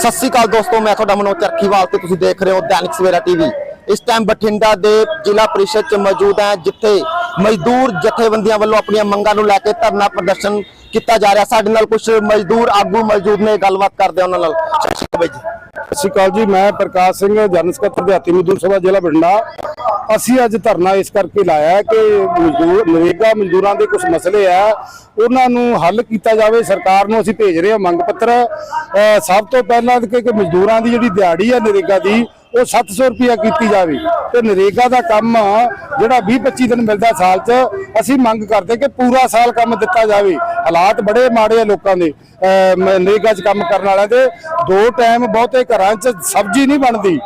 ਸਤਿ ਸ਼੍ਰੀ ਅਕਾਲ ਦੋਸਤੋ, ਮੈਂ ਤੁਹਾਡਾ ਮਨੋਜ ਚਰਖੀਵਾਲ ਤੇ ਤੁਸੀਂ ਦੇਖ ਰਹੇ ਹੋ ਦੈਨਿਕ ਸਵੇਰਾ ਟੀਵੀ। ਇਸ ਟਾਈਮ ਬਠਿੰਡਾ ਦੇ ਜ਼ਿਲ੍ਹਾ ਪ੍ਰੀਸ਼ਦ ਚ ਮੌਜੂਦ ਹਾਂ, ਜਿੱਥੇ ਮਜ਼ਦੂਰ ਜਥੇਬੰਦੀਆਂ ਵੱਲੋਂ ਆਪਣੀਆਂ ਮੰਗਾਂ ਨੂੰ ਲੈ ਕੇ ਧਰਨਾ ਪ੍ਰਦਰਸ਼ਨ ਕੀਤਾ ਜਾ ਰਿਹਾ। ਸਾਡੇ ਨਾਲ ਕੁਝ ਮਜ਼ਦੂਰ ਆਗੂ ਮੌਜੂਦ ਨੇ, ਗੱਲਬਾਤ ਕਰਦੇ ਉਹਨਾਂ ਨਾਲ। ਸਤਿ ਸ਼੍ਰੀ ਅਕਾਲ ਬਾਈ ਜੀ। ਸਤਿ ਸ਼੍ਰੀ ਅਕਾਲ ਜੀ, ਮੈਂ ਪ੍ਰਕਾਸ਼ ਸਿੰਘ, ਜਨਰਲ ਸਕੱਤਰ ਦਿਹਾਤੀ ਮਜ਼ਦੂਰ ਸਭਾ ਜ਼ਿਲ੍ਹਾ ਬਠਿੰਡਾ। ਅਸੀਂ ਅੱਜ ਧਰਨਾ ਇਸ ਕਰਕੇ ਲਾਇਆ ਕਿ ਮਜ਼ਦੂਰ ਨਰੇਗਾ ਮਜ਼ਦੂਰਾਂ ਦੇ ਕੁਝ ਮਸਲੇ ਆ, ਉਹਨਾਂ ਨੂੰ ਹੱਲ ਕੀਤਾ ਜਾਵੇ, ਸਰਕਾਰ ਨੂੰ ਅਸੀਂ ਭੇਜ ਰਹੇ ਹਾਂ ਮੰਗ ਪੱਤਰ। ਸਭ ਤੋਂ ਪਹਿਲਾਂ ਕਿ ਕਿ ਮਜ਼ਦੂਰਾਂ ਦੀ ਜਿਹੜੀ ਦਿਹਾੜੀ ਹੈ ਨਰੇਗਾ ਦੀ ਉਹ 700 ਰੁਪਿਆ ਕੀਤੀ ਜਾਵੇ। ਤੇ ਨਰੇਗਾ ਦਾ ਕੰਮ ਜਿਹੜਾ 20 25 ਦਿਨ ਮਿਲਦਾ ਸਾਲ 'ਚ, ਅਸੀਂ ਮੰਗ ਕਰਦੇ ਕਿ ਪੂਰਾ ਸਾਲ ਕੰਮ ਦਿੱਤਾ ਜਾਵੇ। ਹਾਲਾਤ ਬੜੇ ਮਾੜੇ ਆ ਲੋਕਾਂ ਦੇ। ਨਰੇਗਾ 'ਚ ਕੰਮ ਕਰਨ ਵਾਲਿਆਂ ਦੇ। ਦੋ ਟਾਈਮ ਬਹੁਤੇ ਘਰਾਂ 'ਚ ਸਬਜ਼ੀ ਨਹੀਂ ਬਣਦੀ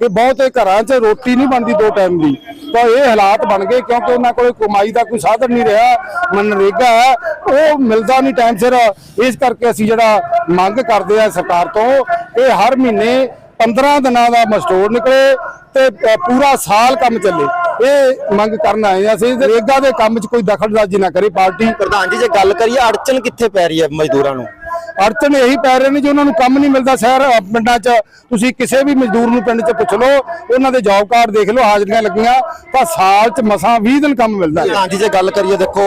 ਕਿ ਬਹੁਤੇ ਘਰਾਂ 'ਚ ਰੋਟੀ ਨਹੀਂ ਬਣਦੀ ਦੋ ਟਾਈਮ ਦੀ। ਤਾਂ ਇਹ ਹਾਲਾਤ ਬਣ ਗਏ ਕਿਉਂਕਿ ਉਹਨਾਂ ਕੋਲ ਕਮਾਈ ਦਾ ਕੋਈ ਸਾਧਨ ਨਹੀਂ ਰਿਹਾ। ਮਨਰੇਗਾ ਉਹ ਮਿਲਦਾ ਨਹੀਂ ਟਾਈਮ ਸਿਰ। ਇਸ ਕਰਕੇ ਅਸੀਂ ਜਿਹੜਾ ਮੰਗ ਕਰਦੇ ਆ ਸਰਕਾਰ ਤੋਂ ਕਿ ਹਰ ਮਹੀਨੇ 15 ਦਿਨਾਂ ਦਾ ਮਸਟੋਰ ਨਿਕਲੇ ਤੇ ਪੂਰਾ ਸਾਲ ਕੰਮ ਚੱਲੇ। ਇਹ ਮੰਗ ਕਰਨ ਆਏ ਆ ਅਸੀਂ ਨਰੇਗਾ ਦੇ ਕੰਮ 'ਚ ਕੋਈ ਦਖਲਅੰਦਾਜ਼ੀ ਨਾ ਕਰੇ ਪਾਰਟੀ। ਪ੍ਰਧਾਨ ਜੀ ਜੇ ਗੱਲ ਕਰੀਏ ਅੜਚਨ ਕਿੱਥੇ ਪੈ ਰਹੀ ਹੈ ਮਜ਼ਦੂਰਾਂ ਨੂੰ? ਅੜਚਨ ਇਹੀ ਪੈ ਰਹੇ ਨੇ ਜੀ ਉਹਨਾਂ ਨੂੰ ਕੰਮ ਨਹੀਂ ਮਿਲਦਾ ਸ਼ਹਿਰ ਪਿੰਡਾਂ 'ਚ। ਤੁਸੀਂ ਕਿਸੇ ਵੀ ਮਜ਼ਦੂਰ ਨੂੰ ਪਿੰਡ 'ਚ ਪੁੱਛ ਲਓ ਉਹਨਾਂ ਦੇ ਜੌਬ ਕਾਰਡ ਦੇਖ ਲਓ ਹਾਜ਼ਰੀਆਂ ਲੱਗੀਆਂ ਤਾਂ ਸਾਲ 'ਚ ਮਸਾਂ 20 ਦਿਨ ਕੰਮ ਮਿਲਦਾ ਹੈ। ਪ੍ਰਧਾਨ ਜੀ ਜੇ ਗੱਲ ਕਰੀਏ ਦੇਖੋ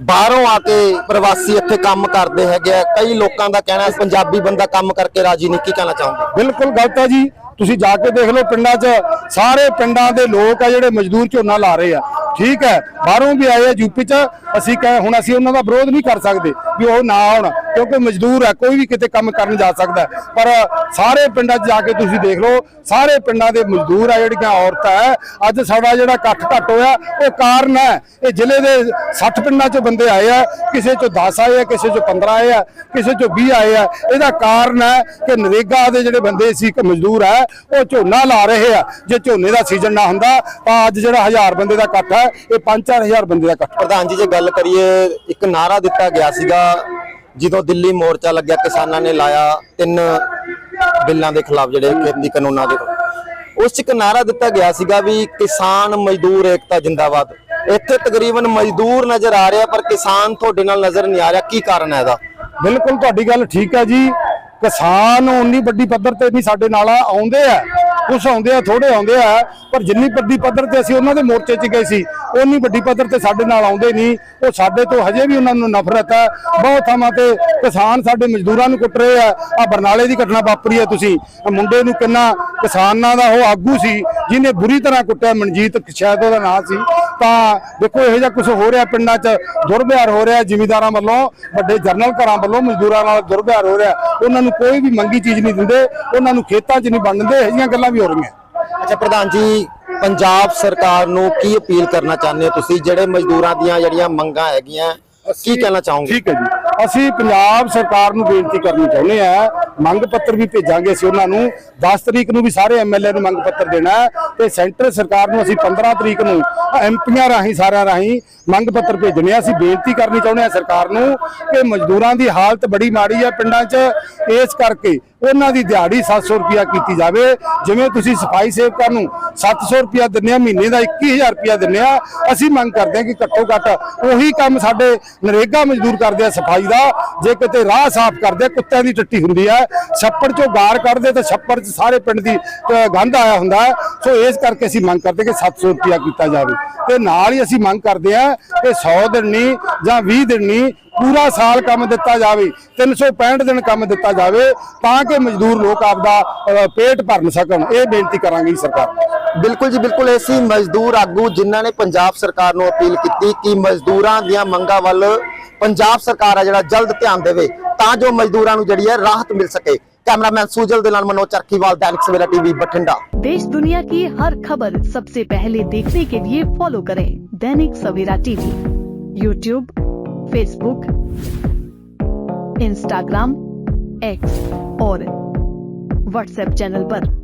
ਬਾਹਰੋਂ ਆ ਕੇ ਪ੍ਰਵਾਸੀ ਇੱਥੇ ਕੰਮ ਕਰਦੇ ਹੈਗੇ ਆ। ਕਈ ਲੋਕਾਂ ਦਾ ਕਹਿਣਾ ਪੰਜਾਬੀ ਬੰਦਾ ਕੰਮ ਕਰਕੇ ਰਾਜੀ ਨਹੀਂ। ਕੀ ਕਹਿਣਾ ਚਾਹੋਗੇ ਬਿਲਕੁਲ ਗਲਤ ਹੈ ਜੀ। ਤੁਸੀਂ ਜਾ ਕੇ ਦੇਖ ਲਓ ਪਿੰਡਾਂ 'ਚ, ਸਾਰੇ ਪਿੰਡਾਂ ਦੇ ਲੋਕ ਆ ਜਿਹੜੇ ਮਜ਼ਦੂਰ ਝੋਨਾ ਲਾ ਰਹੇ ਆ। ਠੀਕ ਹੈ, ਬਾਹਰੋਂ ਵੀ ਆਏ ਆ ਯੂਪੀ 'ਚ। ਅਸੀਂ ਕਹੇ ਹੁਣ ਅਸੀਂ ਉਹਨਾਂ ਦਾ ਵਿਰੋਧ ਨਹੀਂ ਕਰ ਸਕਦੇ ਵੀ ਉਹ ਨਾ ਆਉਣ। ਕਿਉਂਕਿ ਮਜ਼ਦੂਰ ਹੈ ਕੋਈ ਵੀ ਕਿਤੇ ਕੰਮ ਕਰਨ ਜਾ ਸਕਦਾ ਪਰ ਸਾਰੇ ਪਿੰਡਾਂ 'ਚ ਜਾ ਕੇ ਤੁਸੀਂ ਦੇਖ ਲਓ, ਸਾਰੇ ਪਿੰਡਾਂ ਦੇ ਮਜ਼ਦੂਰ ਆ ਜਿਹੜੀਆਂ ਔਰਤਾਂ ਹੈ, ਅੱਜ ਸਾਡਾ ਜਿਹੜਾ ਇਕੱਠ ਘੱਟ ਹੋਇਆ ਉਹ ਕਾਰਨ ਹੈ, ਇਹ ਜ਼ਿਲ੍ਹੇ ਦੇ 60 ਪਿੰਡਾਂ 'ਚੋਂ ਬੰਦੇ ਆਏ ਆ, ਕਿਸੇ 'ਚੋਂ 10 ਆਏ ਆ, ਕਿਸੇ 'ਚੋਂ 15 ਆਏ ਆ, ਕਿਸੇ 'ਚੋਂ 20 ਆਏ ਆ। ਇਹਦਾ ਕਾਰਨ ਹੈ ਕਿ ਨਰੇਗਾ ਦੇ ਜਿਹੜੇ ਬੰਦੇ ਸੀ, ਇੱਕ ਮਜ਼ਦੂਰ ਹੈ, ਉਹ ਝੋਨਾ ਲਾ ਰਹੇ ਆ। ਜੇ ਝੋਨੇ ਦਾ ਸੀਜ਼ਨ ਨਾ ਹੁੰਦਾ, ਤਾਂ ਅੱਜ ਜਿਹੜਾ ਹਜ਼ਾਰ ਬੰਦੇ ਦਾ ਇਕੱਠ ਹੈ, ਇਹ 5-4000 ਬੰਦੇ ਦਾ ਇਕੱਠ। ਪ੍ਰਧਾਨ ਜੀ, ਜੇ ਗੱਲ ਕਰੀਏ, ਇੱਕ ਨਾਰਾ ਦਿੱਤਾ ਗਿਆ ਸੀਗਾ ਜਦੋਂ ਦਿੱਲੀ ਮੋਰਚਾ ਲੱਗਿਆ, ਕਿਸਾਨਾਂ ਨੇ ਲਾਇਆ ਤਿੰਨ ਬਿੱਲਾਂ ਦੇ ਖਿਲਾਫ ਜਿਹੜੇ ਖੇਤੀ ਕਾਨੂੰਨਾਂ ਦੇ ਉਸ 'ਚ ਇੱਕ ਨਾਰਾ ਦਿੱਤਾ ਗਿਆ ਸੀਗਾ ਵੀ ਕਿਸਾਨ ਮਜ਼ਦੂਰ ਏਕਤਾ ਜਿੰਦਾਬਾਦ। ਇੱਥੇ ਤਕਰੀਬਨ ਮਜ਼ਦੂਰ ਨਜ਼ਰ ਆ ਰਿਹਾ, ਪਰ ਕਿਸਾਨ ਤੁਹਾਡੇ ਨਾਲ ਨਜ਼ਰ ਨਹੀਂ ਆ ਰਿਹਾ। ਕੀ ਕਾਰਨ ਹੈ ਇਹਦਾ? ਬਿਲਕੁਲ ਤੁਹਾਡੀ ਗੱਲ ਠੀਕ ਹੈ ਜੀ। ਕਿਸਾਨ ਉਨੀ ਵੱਡੀ ਪੱਧਰ ਤੇ ਨਹੀਂ ਸਾਡੇ ਨਾਲ ਆਉਂਦੇ ਆ। ਕੁਛ ਆਉਂਦੇ ਆ ਥੋੜੇ ਆਉਂਦੇ ਆ, ਪਰ ਜਿੰਨੀ ਵੱਡੀ ਪੱਧਰ ਤੇ ਅਸੀਂ ਉਹਨਾਂ ਦੇ ਮੋਰਚੇ 'ਚ ਗਏ ਸੀ ਉਨੀ ਵੱਡੀ ਪੱਧਰ ਤੇ ਸਾਡੇ ਨਾਲ ਆਉਂਦੇ ਨਹੀਂ। ਉਹ ਸਾਡੇ ਤੋਂ ਹਜੇ ਵੀ ਉਹਨਾਂ ਨੂੰ ਨਫ਼ਰਤ ਹੈ। ਬਹੁਤ ਥਾਵਾਂ ਤੇ ਕਿਸਾਨ ਸਾਡੇ ਮਜ਼ਦੂਰਾਂ ਨੂੰ ਕੁੱਟ ਰਹੇ ਆ। ਆ ਬਰਨਾਲੇ ਦੀ ਘਟਨਾ ਵਾਪਰੀ ਹੈ ਤੁਸੀਂ। ਮੁੰਡੇ ਨੂੰ ਕਿੰਨਾ ਕਿਸਾਨਾਂ ਦਾ ਉਹ ਆਗੂ ਸੀ, ਜਿਹਨੇ ਬੁਰੀ ਤਰ੍ਹਾਂ ਕੁੱਟਿਆ। ਮਨਜੀਤ ਸ਼ਾਇਦ ਉਹਦਾ ਨਾਂ ਸੀ। ਤਾਂ ਦੇਖੋ, ਇਹੋ ਜਿਹਾ ਕੁਝ ਹੋ ਰਿਹਾ ਪਿੰਡਾਂ 'ਚ। ਦੁਰਵਿਹਾਰ ਹੋ ਰਿਹਾ ਜ਼ਿਮੀਦਾਰਾਂ ਵੱਲੋਂ, ਵੱਡੇ ਜਰਨਲ ਘਰਾਂ ਵੱਲੋਂ ਮਜ਼ਦੂਰਾਂ ਨਾਲ ਦੁਰਵਿਹਾਰ ਹੋ ਰਿਹਾ। ਉਹਨਾਂ ਨੂੰ ਕੋਈ ਵੀ ਮੰਗੀ ਚੀਜ਼ ਨਹੀਂ ਦਿੰਦੇ। ਉਹਨਾਂ ਨੂੰ ਖੇਤਾਂ 'ਚ ਨਹੀਂ ਵੰਡਣ ਦਿੰਦੇ ਇਹੋ ਜਿਹੀਆਂ ਗੱਲਾਂ ਵੀ ਹੋ ਰਹੀਆਂ। ਅੱਛਾ, ਪ੍ਰਧਾਨ ਜੀ ਪੰਜਾਬ ਸਰਕਾਰ ਨੂੰ ਕੀ ਅਪੀਲ ਕਰਨਾ ਚਾਹੁੰਦੇ ਹੋ ਤੁਸੀਂ? ਜਿਹੜੇ ਮਜ਼ਦੂਰਾਂ ਦੀਆਂ ਜਿਹੜੀਆਂ ਮੰਗਾਂ ਹੈਗੀਆਂ ਕੀ ਕਹਿਣਾ ਚਾਹੋਗੇ? ਠੀਕ ਹੈ ਜੀ। ਅਸੀਂ ਪੰਜਾਬ ਸਰਕਾਰ ਨੂੰ ਬੇਨਤੀ ਕਰਨੀ ਚਾਹੁੰਦੇ ਆ ਮੰਗ ਪੱਤਰ ਵੀ ਭੇਜਾਂਗੇ ਅਸੀਂ ਉਹਨਾਂ ਨੂੰ। 10 ਤਰੀਕ ਨੂੰ ਵੀ ਸਾਰੇ ਐਮਐਲਏ ਨੂੰ ਮੰਗ ਪੱਤਰ ਦੇਣਾ ਤੇ ਸੈਂਟਰ ਸਰਕਾਰ ਨੂੰ ਅਸੀਂ 15 ਤਰੀਕ ਨੂੰ ਐਮਪੀਆਂ ਰਾਹੀਂ ਸਾਰਿਆਂ ਰਾਹੀਂ ਮੰਗ ਪੱਤਰ ਭੇਜਣੇ ਆ ਅਸੀਂ ਬੇਨਤੀ ਕਰਨੀ ਚਾਹੁੰਦੇ ਆ ਸਰਕਾਰ ਨੂੰ ਕਿ ਮਜ਼ਦੂਰਾਂ ਦੀ ਹਾਲਤ ਬੜੀ ਮਾੜੀ ਹੈ ਪਿੰਡਾਂ 'ਚ। ਇਸ ਕਰਕੇ ਉਹਨਾਂ ਦੀ ਦਿਹਾੜੀ 700 ਰੁਪਿਆ ਕੀਤੀ ਜਾਵੇ। ਜਿਵੇਂ ਤੁਸੀਂ ਸਫ਼ਾਈ ਸੇਵਕਾਂ ਨੂੰ 700 ਰੁਪਿਆ ਦਿੰਦੇ ਆ, ਮਹੀਨੇ ਦਾ 21000 ਰੁਪਿਆ ਦਿੰਦੇ ਆ, ਅਸੀਂ ਮੰਗ ਕਰਦੇ ਆ ਕਿ ਘੱਟੋ ਘੱਟ ਉਹੀ ਕੰਮ ਸਾਡੇ ਨਰੇਗਾ ਮਜ਼ਦੂਰ ਕਰਦੇ ਆ ਸਫ਼ਾਈ ਦਾ। ਜੇ ਕਿਤੇ ਰਾਹ ਸਾਫ਼ ਕਰਦੇ ਕੁੱਤਿਆਂ ਦੀ ਟੱਟੀ ਹੁੰਦੀ ਆ, ਛੱਪੜ ਚੋਂ ਗਾਰ ਕੱਢਦੇ ਤਾਂ ਛੱਪੜ 'ਚ ਸਾਰੇ ਪਿੰਡ ਦੀ ਗੰਧ ਆਇਆ ਹੁੰਦਾ ਸੋ ਇਸ ਕਰਕੇ ਅਸੀਂ ਮੰਗ ਕਰਦੇ ਕਿ 700 ਰੁਪਿਆ ਕੀਤਾ ਜਾਵੇ। ਤੇ ਨਾਲ ਹੀ ਅਸੀਂ ਮੰਗ ਕਰਦੇ ਆ ਕਿ 100 ਦਿਨ ਨਹੀਂ ਜਾਂ 20 ਦਿਨ ਨਹੀਂ, ਪੂਰਾ ਸਾਲ ਕੰਮ ਦਿੱਤਾ ਜਾਵੇ 365 ਦਿਨ ਕੰਮ ਦਿੱਤਾ ਜਾਵੇ ਤਾਂ ਕਿ ਮਜ਼ਦੂਰ ਲੋਕ ਆਪਦਾ ਪੇਟ ਭਰਨ ਸਕਣ। ਇਹ ਬੇਨਤੀ ਕਰਾਂਗੇ ਸਰਕਾਰ। ਬਿਲਕੁਲ ਜੀ, ਬਿਲਕੁਲ ਇਹ ਸੀ ਮਜ਼ਦੂਰ ਆਗੂ ਜਿਨ੍ਹਾਂ ਨੇ ਪੰਜਾਬ ਸਰਕਾਰ ਨੂੰ ਅਪੀਲ ਕੀਤੀ ਕਿ ਮਜ਼ਦੂਰਾਂ ਦੀਆਂ ਮੰਗਾਂ ਵੱਲ ਪੰਜਾਬ ਸਰਕਾਰ ਆ ਜਿਹੜਾ ਜਲਦ ਧਿਆਨ ਦੇਵੇ, ਤਾਂ ਜੋ ਮਜ਼ਦੂਰਾਂ ਨੂੰ ਜਿਹੜੀ ਹੈ ਰਾਹਤ ਮਿਲ ਸਕੇ। Cameraman Sujal Dilan Manoj Charkhiwal, Dainik Savera TV, Bathinda. देश दुनिया की हर खबर सबसे पहले देखने के लिए फॉलो करें Dainik Savera TV. YouTube Facebook Instagram X और व्हाट्सएप चैनल आरोप